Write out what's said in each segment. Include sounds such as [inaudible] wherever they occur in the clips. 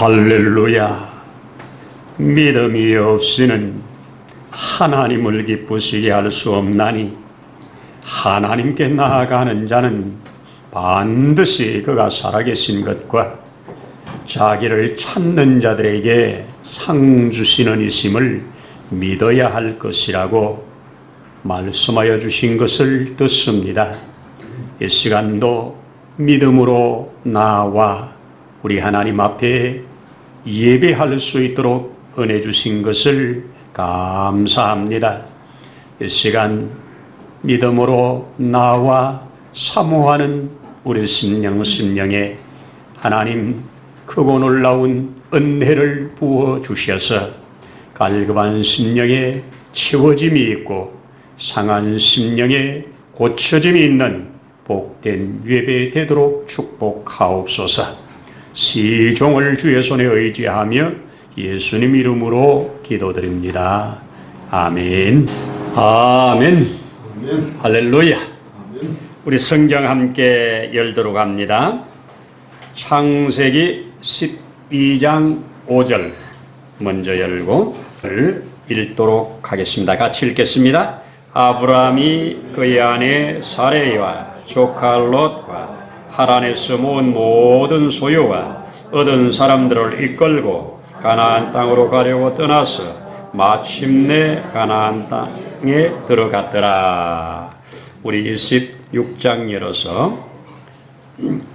할렐루야. 믿음이 없이는 하나님을 기쁘시게 할 수 없나니 하나님께 나아가는 자는 반드시 그가 살아계신 것과 자기를 찾는 자들에게 상 주시는 이심을 믿어야 할 것이라고 말씀하여 주신 것을 듣습니다. 이 시간도 믿음으로 나와 우리 하나님 앞에 예배할 수 있도록 은혜 주신 것을 감사합니다. 이 시간 믿음으로 나와 사모하는 우리 심령 심령에 하나님 크고 놀라운 은혜를 부어 주셔서 갈급한 심령에 채워짐이 있고 상한 심령에 고쳐짐이 있는 복된 예배 되도록 축복하옵소서. 시종을 주의 손에 의지하며 예수님 이름으로 기도드립니다. 아멘. 아멘. 할렐루야. 우리 성경 함께 열도록 합니다. 창세기 12장 5절 먼저 열고 읽도록 하겠습니다. 같이 읽겠습니다. 아브라함이 그의 아내 사레와 조카 롯과 하란에서 모은 모든 소유와 얻은 사람들을 이끌고 가나안 땅으로 가려고 떠나서 마침내 가나안 땅에 들어갔더라. 우리 26장 열어서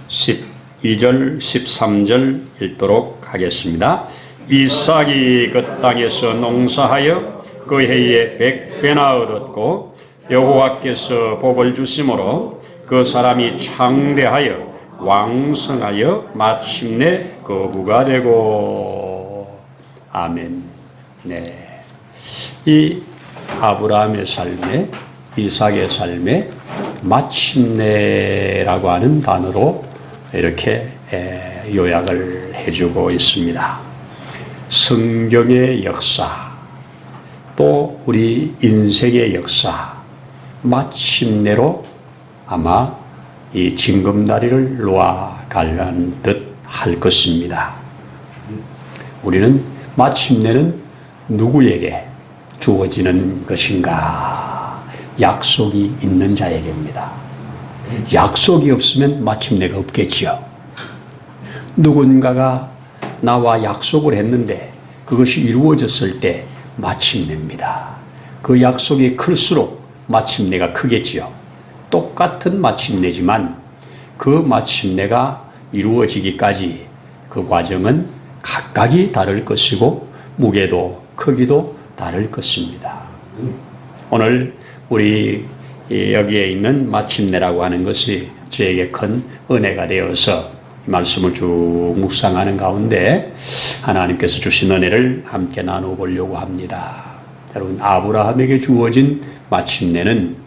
12절, 13절 읽도록 하겠습니다. 이삭이 그 땅에서 농사하여 그 해에 백배나 얻었고 여호와께서 복을 주심으로 그 사람이 창대하여 왕성하여 마침내 거부가 되고 아멘. 네. 이 아브라함의 삶에 이삭의 삶에 마침내라고 하는 단어로 이렇게 요약을 해주고 있습니다. 성경의 역사, 또 우리 인생의 역사, 마침내로 아마 이 징검다리를 놓아가려는 듯 할 것입니다. 우리는 마침내는 누구에게 주어지는 것인가? 약속이 있는 자에게입니다. 약속이 없으면 마침내가 없겠지요. 누군가가 나와 약속을 했는데 그것이 이루어졌을 때 마침내입니다. 그 약속이 클수록 마침내가 크겠지요. 똑같은 마침내지만 그 마침내가 이루어지기까지 그 과정은 각각이 다를 것이고 무게도 크기도 다를 것입니다. 오늘 우리 여기에 있는 마침내라고 하는 것이 저에게 큰 은혜가 되어서 말씀을 쭉 묵상하는 가운데 하나님께서 주신 은혜를 함께 나눠보려고 합니다. 여러분, 아브라함에게 주어진 마침내는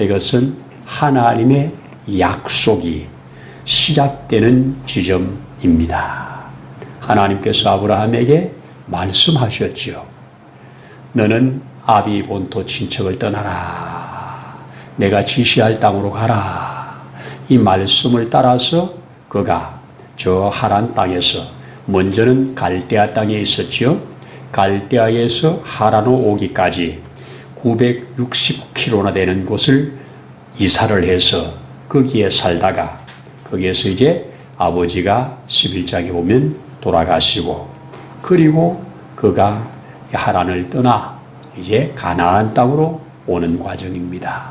이것은 하나님의 약속이 시작되는 지점입니다. 하나님께서 아브라함에게 말씀하셨지요. 너는 아비 본토 친척을 떠나라. 내가 지시할 땅으로 가라. 이 말씀을 따라서 그가 저 하란 땅에서 먼저는 갈대아 땅에 있었지요. 갈대아에서 하란으로 오기까지 960km나 되는 곳을 이사를 해서 거기에 살다가 거기에서 이제 아버지가 11장에 보면 돌아가시고 그리고 그가 하란을 떠나 이제 가나안 땅으로 오는 과정입니다.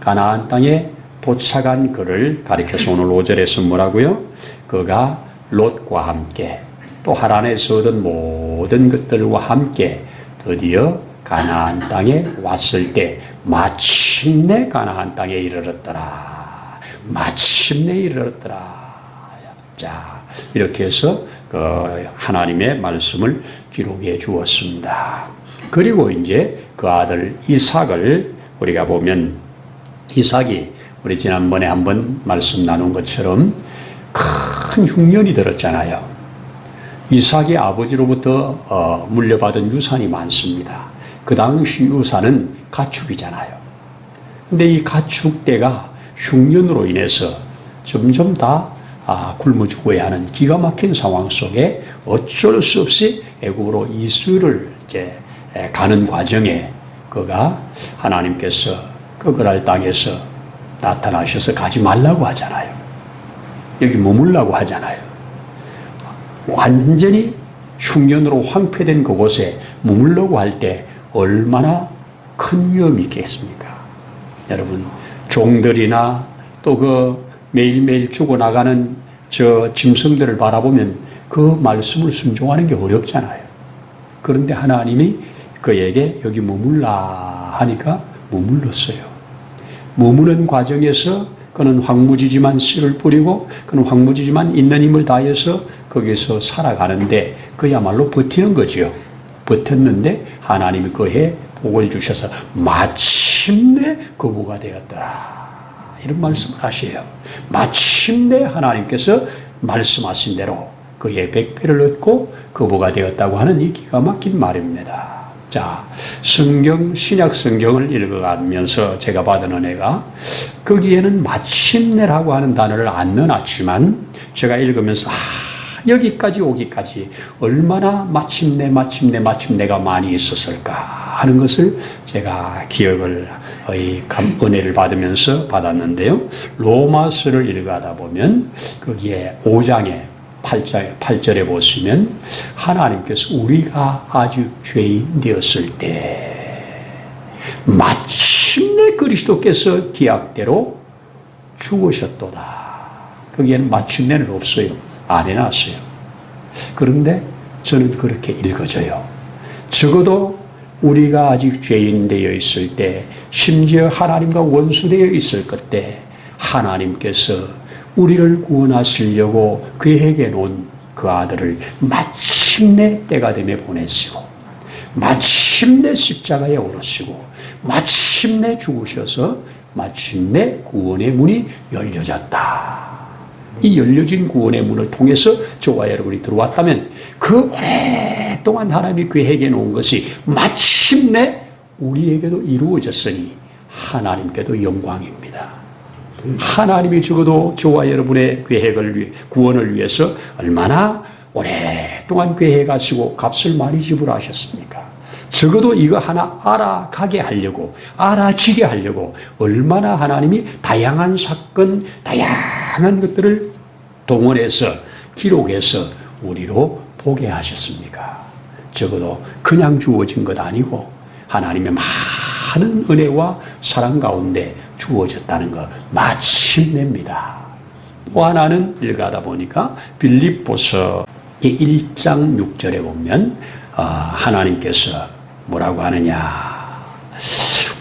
가나안 땅에 도착한 그를 가리켜서 오늘 5절에서 뭐라고요? 그가 롯과 함께 또 하란에서 얻은 모든 것들과 함께 드디어 가나안 땅에 왔을 때 마침내 가나안 땅에 이르렀더라. 마침내 이르렀더라. 자, 이렇게 해서 그 하나님의 말씀을 기록해 주었습니다. 그리고 이제 그 아들 이삭을 우리가 보면 이삭이 우리 지난번에 한번 말씀 나눈 것처럼 큰 흉년이 들었잖아요. 이삭의 아버지로부터 어, 물려받은 유산이 많습니다. 그 당시 유산은 가축이잖아요. 근데 이 가축대가 흉년으로 인해서 점점 다 아, 굶어 죽어야 하는 기가 막힌 상황 속에 어쩔 수 없이 애굽으로 이수를 이제 에, 가는 과정에 그가 하나님께서 그 그랄 땅에서 나타나셔서 가지 말라고 하잖아요. 여기 머물라고 하잖아요. 완전히 흉년으로 황폐된 그곳에 머물려고 할 때 얼마나 큰 위험이 있겠습니까? 여러분, 종들이나 또 그 매일매일 죽어나가는 저 짐승들을 바라보면 그 말씀을 순종하는 게 어렵잖아요. 그런데 하나님이 그에게 여기 머물라 하니까 머물렀어요. 머무는 과정에서 그는 황무지지만 씨를 뿌리고 그는 황무지지만 있는 힘을 다해서 거기서 살아가는데 그야말로 버티는 거죠. 버텼는데 하나님이 그해 복을 주셔서 마침내 거부가 되었더라. 이런 말씀을 하셔요. 마침내 하나님께서 말씀하신 대로 그의 백배를 얻고 거부가 되었다고 하는 이 기가 막힌 말입니다. 자, 성경, 신약 성경을 읽어가면서 제가 받은 은혜가 거기에는 마침내라고 하는 단어를 안 넣어놨지만 제가 읽으면서 아, 여기까지 오기까지 얼마나 마침내, 마침내, 마침내가 많이 있었을까 하는 것을 제가 기억을 의 감, 은혜를 받으면서 받았는데요. 로마서를 읽어가다 보면 거기에 5장에 8절, 8절에 보시면 하나님께서 우리가 아주 죄인 되었을 때 마침내 그리스도께서 기약대로 죽으셨도다. 거기에는 마침내는 없어요. 안 해놨어요. 그런데 저는 그렇게 읽어져요. 적어도 우리가 아직 죄인 되어 있을 때, 심지어 하나님과 원수되어 있을 그때, 하나님께서 우리를 구원하시려고 그에게 놓은 그 아들을 마침내 때가 되며 보내시고, 마침내 십자가에 오르시고, 마침내 죽으셔서 마침내 구원의 문이 열려졌다. 이 열려진 구원의 문을 통해서 저와 여러분이 들어왔다면 그 오랫동안 하나님이 계획해 놓은 것이 마침내 우리에게도 이루어졌으니 하나님께도 영광입니다. 하나님이 적어도 저와 여러분의 계획을 위해, 구원을 위해서 얼마나 오랫동안 계획하시고 값을 많이 지불하셨습니까? 적어도 이거 하나 알아가게 하려고, 알아지게 하려고 얼마나 하나님이 다양한 사건, 다양한 것들을 동원해서 기록해서 우리로 보게 하셨습니까? 적어도 그냥 주어진 것 아니고 하나님의 많은 은혜와 사랑 가운데 주어졌다는 것 마침내입니다. 또 하나는 읽어다 보니까 빌립보서 1장 6절에 보면 어, 하나님께서 뭐라고 하느냐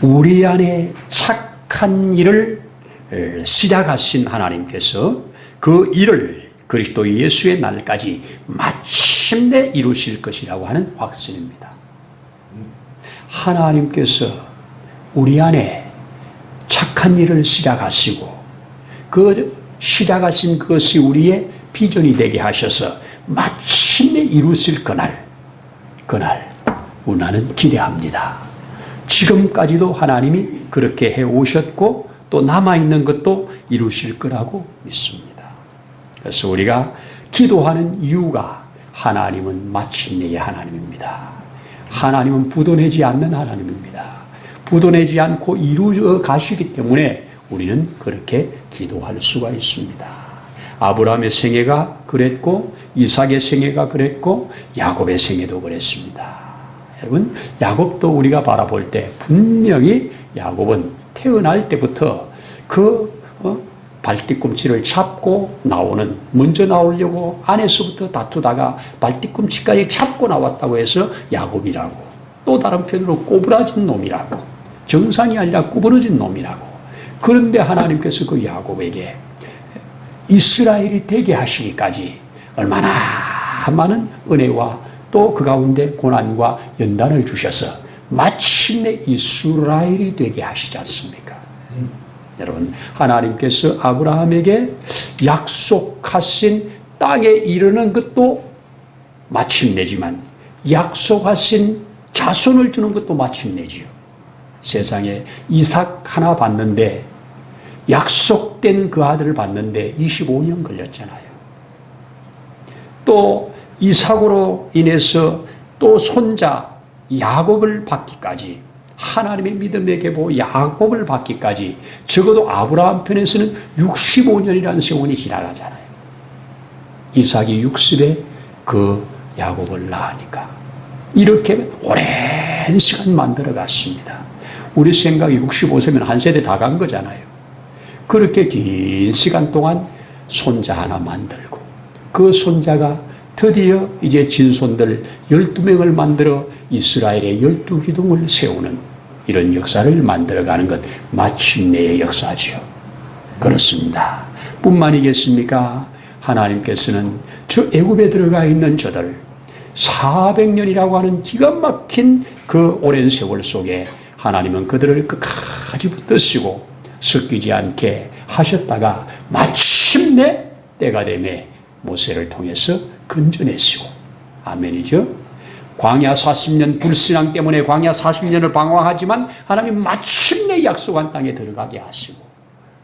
우리 안에 착한 일을 시작하신 하나님께서 그 일을 그리스도 예수의 날까지 마침내 이루실 것이라고 하는 확신입니다. 하나님께서 우리 안에 착한 일을 시작하시고 그 시작하신 것이 우리의 비전이 되게 하셔서 마침내 이루실 그날, 그날 우나는 기대합니다. 지금까지도 하나님이 그렇게 해 오셨고 또 남아있는 것도 이루실 거라고 믿습니다. 그래서 우리가 기도하는 이유가 하나님은 마침내의 하나님입니다. 하나님은 부도내지 않는 하나님입니다. 부도내지 않고 이루어 가시기 때문에 우리는 그렇게 기도할 수가 있습니다. 아브라함의 생애가 그랬고 이삭의 생애가 그랬고 야곱의 생애도 그랬습니다. 여러분 야곱도 우리가 바라볼 때 분명히 야곱은 태어날 때부터 그 어, 발뒤꿈치를 잡고 나오는 먼저 나오려고 안에서부터 다투다가 발뒤꿈치까지 잡고 나왔다고 해서 야곱이라고 또 다른 편으로 꼬부라진 놈이라고 정상이 아니라 구부러진 놈이라고 그런데 하나님께서 그 야곱에게 이스라엘이 되게 하시기까지 얼마나 많은 은혜와 또 그 가운데 고난과 연단을 주셔서 마침내 이스라엘이 되게 하시지 않습니까? 여러분, 하나님께서 아브라함에게 약속하신 땅에 이르는 것도 마침내지만 약속하신 자손을 주는 것도 마침내지요. 세상에 이삭 하나 봤는데 약속된 그 아들을 봤는데 25년 걸렸잖아요. 또이 사고로 인해서 또 손자 야곱을 받기까지 하나님의 믿음의 계보 야곱을 받기까지 적어도 아브라함 편에서는 65년이라는 세월이 지나가잖아요. 이삭이 60에 그 야곱을 낳으니까 이렇게 오랜 시간 만들어 갔습니다. 우리 생각이 65세면 한 세대 다 간 거잖아요. 그렇게 긴 시간 동안 손자 하나 만들고 그 손자가 드디어 이제 진손들 12명을 만들어 이스라엘의 12기둥을 세우는 이런 역사를 만들어가는 것 마침내의 역사지요. 그렇습니다. 뿐만이겠습니까? 하나님께서는 저 애굽에 들어가 있는 저들 400년이라고 하는 기가 막힌 그 오랜 세월 속에 하나님은 그들을 끝까지 붙드시고 섞이지 않게 하셨다가 마침내 때가 되매 모세를 통해서 건져내시고 아멘이죠. 광야 40년 불신앙 때문에 광야 40년을 방황하지만 하나님 마침내 약속한 땅에 들어가게 하시고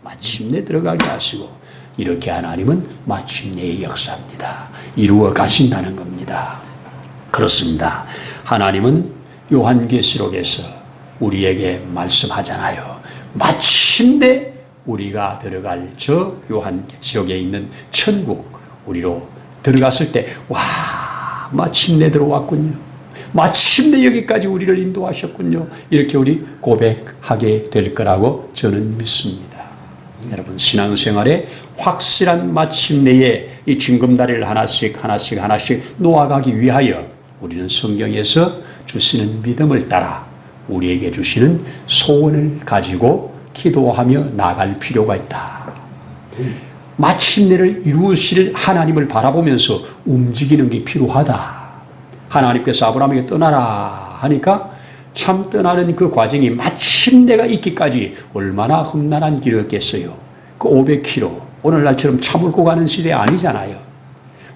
마침내 들어가게 하시고 이렇게 하나님은 마침내의 역사입니다. 이루어 가신다는 겁니다. 그렇습니다. 하나님은 요한계시록에서 우리에게 말씀하잖아요. 마침내 우리가 들어갈 저 요한계시록에 있는 천국 우리로 들어갔을 때 와, 마침내 들어왔군요. 마침내 여기까지 우리를 인도하셨군요. 이렇게 우리 고백하게 될 거라고 저는 믿습니다. 여러분 신앙생활에 확실한 마침내에 이 징검다리를 하나씩 하나씩 하나씩 놓아가기 위하여 우리는 성경에서 주시는 믿음을 따라 우리에게 주시는 소원을 가지고 기도하며 나갈 필요가 있다. 마침내를 이루실 하나님을 바라보면서 움직이는 게 필요하다. 하나님께서 아브라함에게 떠나라 하니까 참 떠나는 그 과정이 마침 내가 있기까지 얼마나 험난한 길이었겠어요. 그 500km. 오늘날처럼 차 몰고 가는 시대 아니잖아요.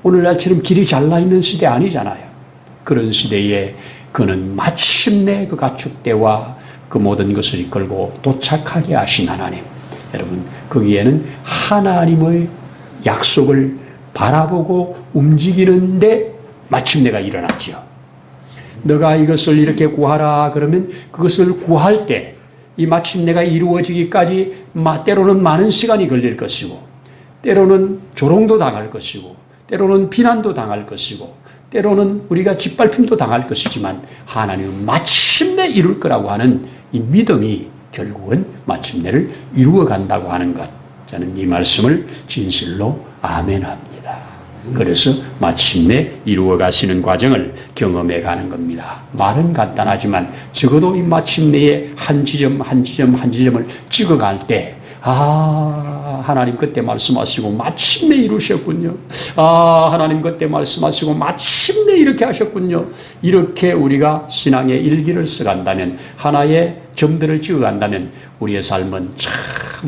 오늘날처럼 길이 잘나 있는 시대 아니잖아요. 그런 시대에 그는 마침내 그 가축대와 그 모든 것을 이끌고 도착하게 하신 하나님. 여러분, 거기에는 하나님의 약속을 바라보고 움직이는데 마침 내가 일어났죠. 너가 이것을 이렇게 구하라 그러면 그것을 구할 때 이 마침 내가 이루어지기까지 때로는 많은 시간이 걸릴 것이고 때로는 조롱도 당할 것이고 때로는 비난도 당할 것이고 때로는 우리가 짓밟힘도 당할 것이지만 하나님은 마침내 이룰 거라고 하는 이 믿음이 결국은 마침내를 이루어 간다고 하는 것. 저는 이 말씀을 진실로 아멘합니다. 그래서 마침내 이루어 가시는 과정을 경험해 가는 겁니다. 말은 간단하지만 적어도 이 마침내에 한 지점 한 지점 한 지점을 찍어 갈 때, 아, 하나님 그때 말씀하시고 마침내 이루셨군요. 아, 하나님 그때 말씀하시고 마침내 이렇게 하셨군요. 이렇게 우리가 신앙의 일기를 써간다면, 하나의 점들을 찍어 간다면, 우리의 삶은 참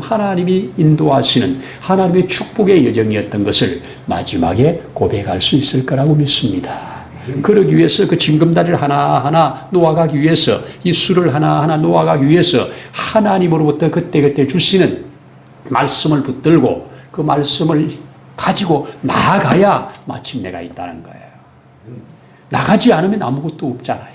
하나님이 인도하시는 하나님의 축복의 여정이었던 것을 마지막에 고백할 수 있을 거라고 믿습니다. 그러기 위해서 그 징검다리를 하나하나 놓아가기 위해서 이 술을 하나하나 놓아가기 위해서 하나님으로부터 그때그때 주시는 말씀을 붙들고 그 말씀을 가지고 나아가야 마침내가 있다는 거예요. 나가지 않으면 아무것도 없잖아요.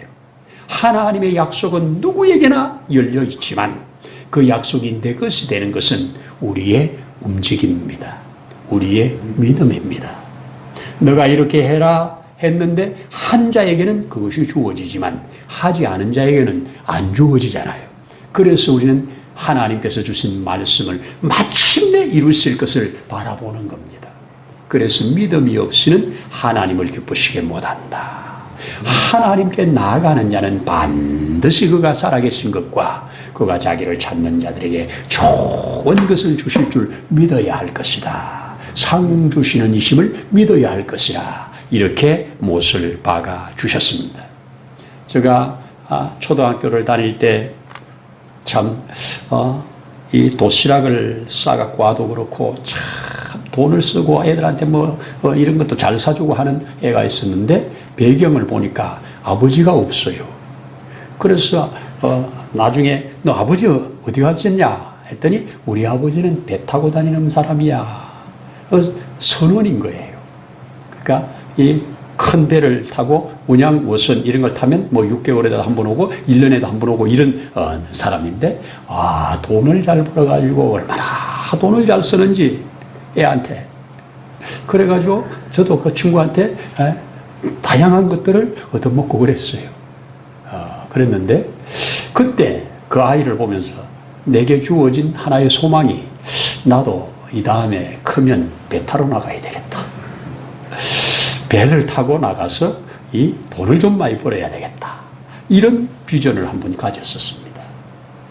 하나님의 약속은 누구에게나 열려 있지만 그 약속이 내 것이 되는 것은 우리의 움직임입니다. 우리의 믿음입니다. 너가 이렇게 해라 했는데 한 자에게는 그것이 주어지지만 하지 않은 자에게는 안 주어지잖아요. 그래서 우리는 하나님께서 주신 말씀을 마침내 이루실 것을 바라보는 겁니다. 그래서 믿음이 없이는 하나님을 기쁘시게 못한다. 하나님께 나아가는 자는 반드시 그가 살아계신 것과 그가 자기를 찾는 자들에게 좋은 것을 주실 줄 믿어야 할 것이다. 상 주시는 이심을 믿어야 할 것이라. 이렇게 못을 박아 주셨습니다. 제가 아, 초등학교를 다닐 때 참, 어, 이 도시락을 싸갖고 와도 그렇고 참 돈을 쓰고 애들한테 뭐 어, 이런 것도 잘 사주고 하는 애가 있었는데 배경을 보니까 아버지가 없어요. 그래서 어, 나중에 너 아버지 어디 갔었냐 했더니 우리 아버지는 배 타고 다니는 사람이야. 어, 선원인 거예요. 그러니까 이 큰 배를 타고 운양 원선 이런 걸 타면 뭐 6개월에도 한 번 오고 1년에도 한 번 오고 이런 어, 사람인데 아 돈을 잘 벌어가지고 얼마나 돈을 잘 쓰는지 애한테 그래가지고 저도 그 친구한테 에, 다양한 것들을 얻어먹고 그랬어요. 어, 그랬는데 그때 그 아이를 보면서 내게 주어진 하나의 소망이 나도 이 다음에 크면 배 타러 나가야 되겠다. 배를 타고 나가서 이 돈을 좀 많이 벌어야 되겠다. 이런 비전을 한번 가졌었습니다.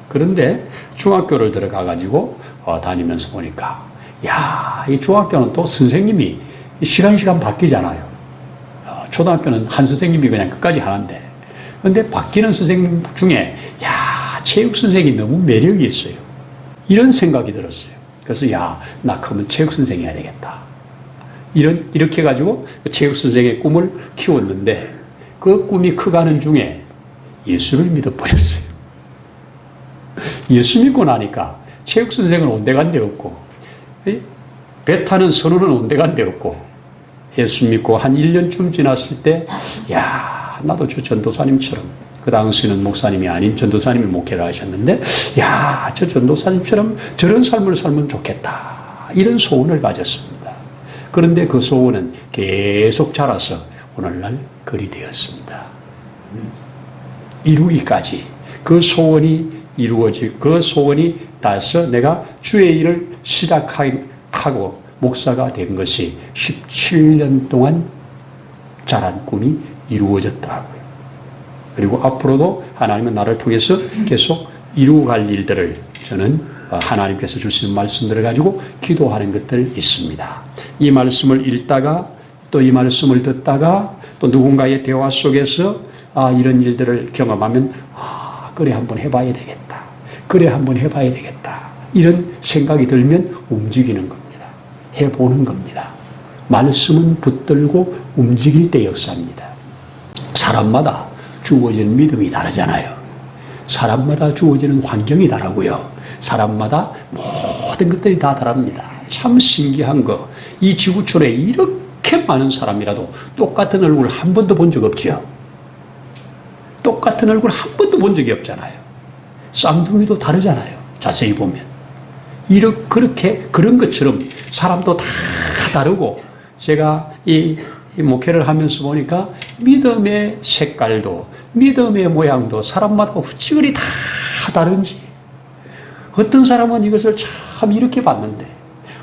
그런데 중학교를 들어가 가지고 어, 다니면서 보니까 야, 이 중학교는 또 선생님이 시간 시간 바뀌잖아요. 어, 초등학교는 한 선생님이 그냥 끝까지 하는데 근데 바뀌는 선생님 중에 야, 체육 선생이 너무 매력이 있어요. 이런 생각이 들었어요. 그래서 야, 나 크면 체육 선생이 해야 되겠다. 이런, 이렇게 해가지고 체육 선생의 꿈을 키웠는데 그 꿈이 커가는 중에 예수를 믿어버렸어요. [laughs] 예수 믿고 나니까 체육 선생은 온데간데 없고 이 배 타는 선우는 온데간데 없고 예수 믿고 한 1년쯤 지났을 때 야, 나도 저 전도사님처럼 그 당시는 목사님이 아닌 전도사님이 목회를 하셨는데 야, 저 전도사님처럼 저런 삶을 살면 좋겠다. 이런 소원을 가졌습니다. 그런데 그 소원은 계속 자라서 오늘날 글이 되었습니다. 이루기까지 그 소원이 이루어지 그 소원이 닿아서 내가 주의 일을 시작하고 목사가 된 것이 17년 동안 자란 꿈이 이루어졌더라고요. 그리고 앞으로도 하나님은 나를 통해서 계속 이루어갈 일들을 저는 하나님께서 주시는 말씀들을 가지고 기도하는 것들 있습니다. 이 말씀을 읽다가 또 이 말씀을 듣다가 또 누군가의 대화 속에서 아, 이런 일들을 경험하면 아, 그래 한번 해봐야 되겠다. 그래 한번 해봐야 되겠다. 이런 생각이 들면 움직이는 겁니다. 해보는 겁니다. 말씀은 붙들고 움직일 때 역사입니다. 사람마다 주어지는 믿음이 다르잖아요. 사람마다 주어지는 환경이 다르고요. 사람마다 모든 것들이 다 다릅니다. 참 신기한 거. 이 지구촌에 이렇게 많은 사람이라도 똑같은 얼굴 한 번도 본 적 없죠. 똑같은 얼굴 한 번도 본 적이 없잖아요. 쌍둥이도 다르잖아요. 자세히 보면. 이렇게, 그렇게, 그런 것처럼 사람도 다 다르고, 제가 이, 이 목회를 하면서 보니까 믿음의 색깔도, 믿음의 모양도 사람마다 후치글이 다 다른지. 어떤 사람은 이것을 참 이렇게 봤는데,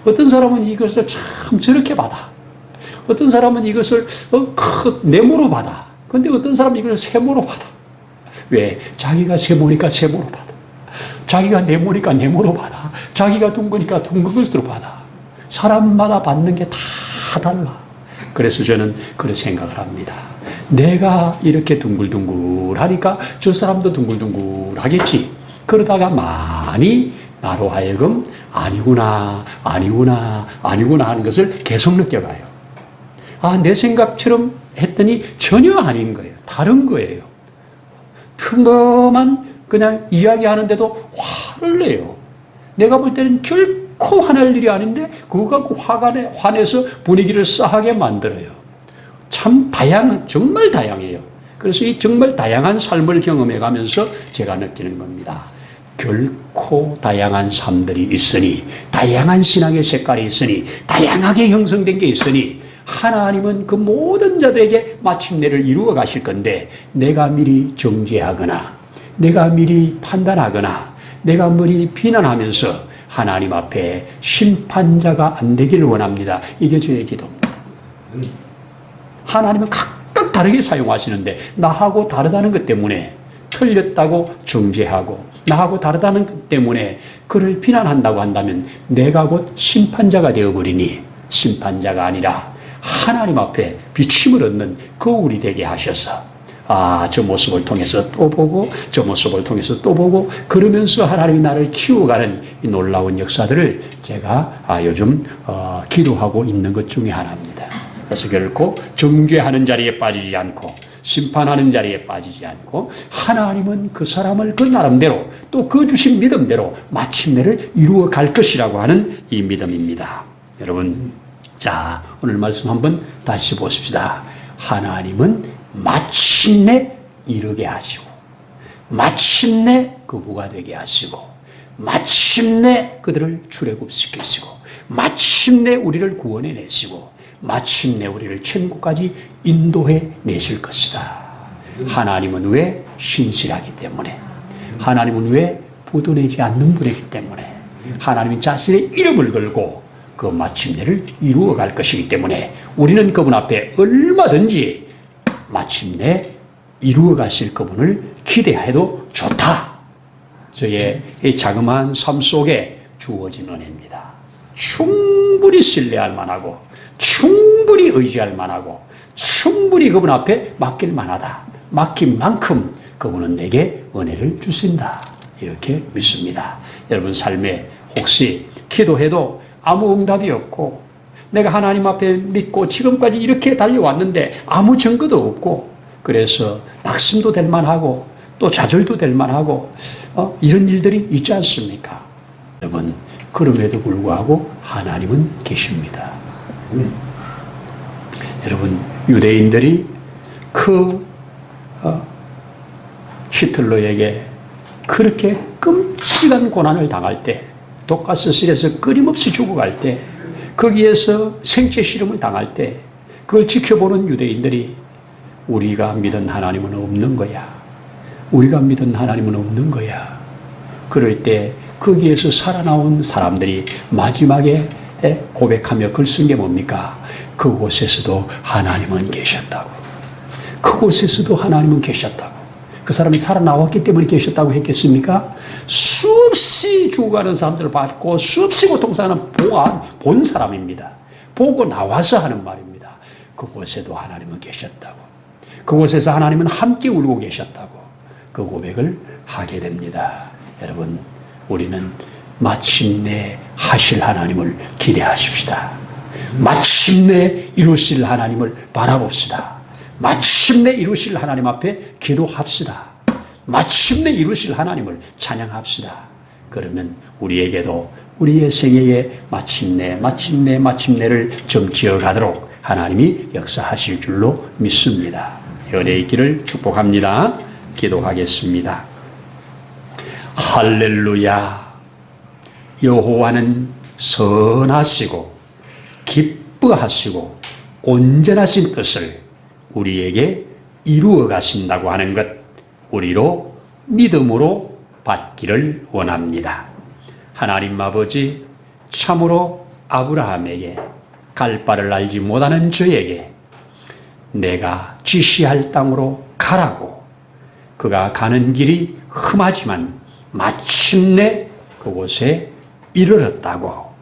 어떤 사람은 이것을 참 저렇게 받아. 어떤 사람은 이것을 어, 크, 네모로 받아. 근데 어떤 사람은 이걸 세모로 받아. 왜? 자기가 세모니까 세모로 받아. 자기가 네모니까 네모로 받아. 자기가 둥그니까 둥근 것으로 받아. 사람마다 받는 게 다 달라. 그래서 저는 그런 생각을 합니다. 내가 이렇게 둥글둥글하니까 저 사람도 둥글둥글하겠지. 그러다가 많이 나로 하여금 아니구나, 아니구나, 아니구나 하는 것을 계속 느껴가요. 아, 내 생각처럼 했더니 전혀 아닌 거예요. 다른 거예요. 평범한 그냥 이야기하는데도 화를 내요. 내가 볼 때는 결코 화낼 일이 아닌데 그거 갖고 화가 내, 화내서 분위기를 싸하게 만들어요. 참 다양한, 정말 다양해요. 그래서 이 정말 다양한 삶을 경험해 가면서 제가 느끼는 겁니다. 결코 다양한 삶들이 있으니, 다양한 신앙의 색깔이 있으니, 다양하게 형성된 게 있으니, 하나님은 그 모든 자들에게 마침내를 이루어 가실 건데, 내가 미리 정죄하거나, 내가 미리 판단하거나, 내가 미리 비난하면서 하나님 앞에 심판자가 안 되기를 원합니다. 이게 저의 기도입니다. 하나님은 각각 다르게 사용하시는데, 나하고 다르다는 것 때문에 틀렸다고 정죄하고, 나하고 다르다는 것 때문에 그를 비난한다고 한다면 내가 곧 심판자가 되어버리니 심판자가 아니라 하나님 앞에 비침을 얻는 거울이 되게 하셔서 아, 저 모습을 통해서 또 보고, 저 모습을 통해서 또 보고, 그러면서 하나님이 나를 키워가는 이 놀라운 역사들을 제가 아, 요즘 어, 기도하고 있는 것 중에 하나입니다. 그래서 결코 정죄하는 자리에 빠지지 않고 심판하는 자리에 빠지지 않고 하나님은 그 사람을 그 나름대로 또 그 주신 믿음대로 마침내를 이루어 갈 것이라고 하는 이 믿음입니다. 여러분, 자, 오늘 말씀 한번 다시 보십시다. 하나님은 마침내 이르게 하시고, 마침내 그부가 되게 하시고, 마침내 그들을 출애굽시키시고, 마침내 우리를 구원해 내시고, 마침내 우리를 천국까지 인도해 내실 것이다. 하나님은 왜 신실하기 때문에, 하나님은 왜 부도내지 않는 분이기 때문에, 하나님이 자신의 이름을 걸고 그 마침내를 이루어 갈 것이기 때문에 우리는 그분 앞에 얼마든지 마침내 이루어 가실 그분을 기대해도 좋다. 저의 이 자그마한 삶 속에 주어진 은혜입니다. 충분히 신뢰할 만하고, 충분히 의지할 만하고, 충분히 그분 앞에 맡길 만하다. 맡긴 만큼 그분은 내게 은혜를 주신다. 이렇게 믿습니다. 여러분 삶에 혹시 기도해도 아무 응답이 없고, 내가 하나님 앞에 믿고 지금까지 이렇게 달려왔는데 아무 증거도 없고, 그래서 낙심도 될 만하고, 또 좌절도 될 만하고, 어, 이런 일들이 있지 않습니까? 여러분, 그럼에도 불구하고 하나님은 계십니다. 음. 여러분, 유대인들이 그 어, 히틀러에게 그렇게 끔찍한 고난을 당할 때, 독가스실에서 끊임없이 죽어갈 때, 거기에서 생체 실험을 당할 때, 그걸 지켜보는 유대인들이 우리가 믿은 하나님은 없는 거야. 우리가 믿은 하나님은 없는 거야. 그럴 때 거기에서 살아나온 사람들이 마지막에 고백하며 글 쓴 게 뭡니까? 그곳에서도 하나님은 계셨다고. 그곳에서도 하나님은 계셨다고. 그 사람이 살아나왔기 때문에 계셨다고 했겠습니까? 수없이 죽어가는 사람들을 봤고 수없이 고통사는 보안, 본 사람입니다. 보고 나와서 하는 말입니다. 그곳에도 하나님은 계셨다고. 그곳에서 하나님은 함께 울고 계셨다고. 그 고백을 하게 됩니다. 여러분, 우리는 마침내 하실 하나님을 기대하십시다. 마침내 이루실 하나님을 바라봅시다. 마침내 이루실 하나님 앞에 기도합시다. 마침내 이루실 하나님을 찬양합시다. 그러면 우리에게도 우리의 생애에 마침내, 마침내, 마침내를 점지어 가도록 하나님이 역사하실 줄로 믿습니다. 연애 있기를 축복합니다. 기도하겠습니다. 할렐루야. 여호와는 선하시고 기뻐하시고 온전하신 뜻을 우리에게 이루어 가신다고 하는 것 우리로 믿음으로 받기를 원합니다. 하나님 아버지 참으로 아브라함에게 갈 바를 알지 못하는 저에게 내가 지시할 땅으로 가라고 그가 가는 길이 험하지만 마침내 그곳에 이르렀다고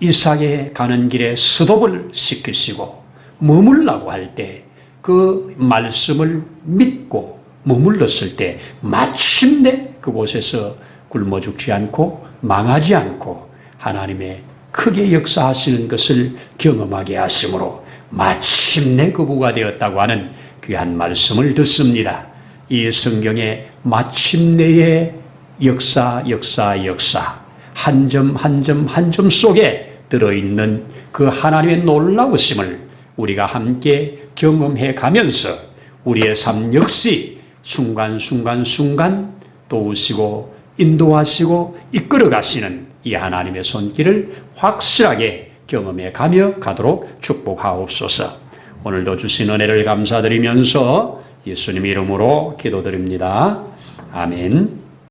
이삭에 가는 길에 스톱을 시키시고 머물라고 할 때 그 말씀을 믿고 머물렀을 때 마침내 그곳에서 굶어 죽지 않고 망하지 않고 하나님의 크게 역사하시는 것을 경험하게 하심으로 마침내 그부가 되었다고 하는 귀한 말씀을 듣습니다. 이 성경의 마침내의 역사, 역사, 역사, 한 점 한 점 한 점 속에 들어있는 그 하나님의 놀라우심을 우리가 함께 경험해 가면서 우리의 삶 역시 순간순간 순간 도우시고 인도하시고 이끌어 가시는 이 하나님의 손길을 확실하게 경험해 가며 가도록 축복하옵소서. 오늘도 주신 은혜를 감사드리면서 예수님 이름으로 기도드립니다. 아멘.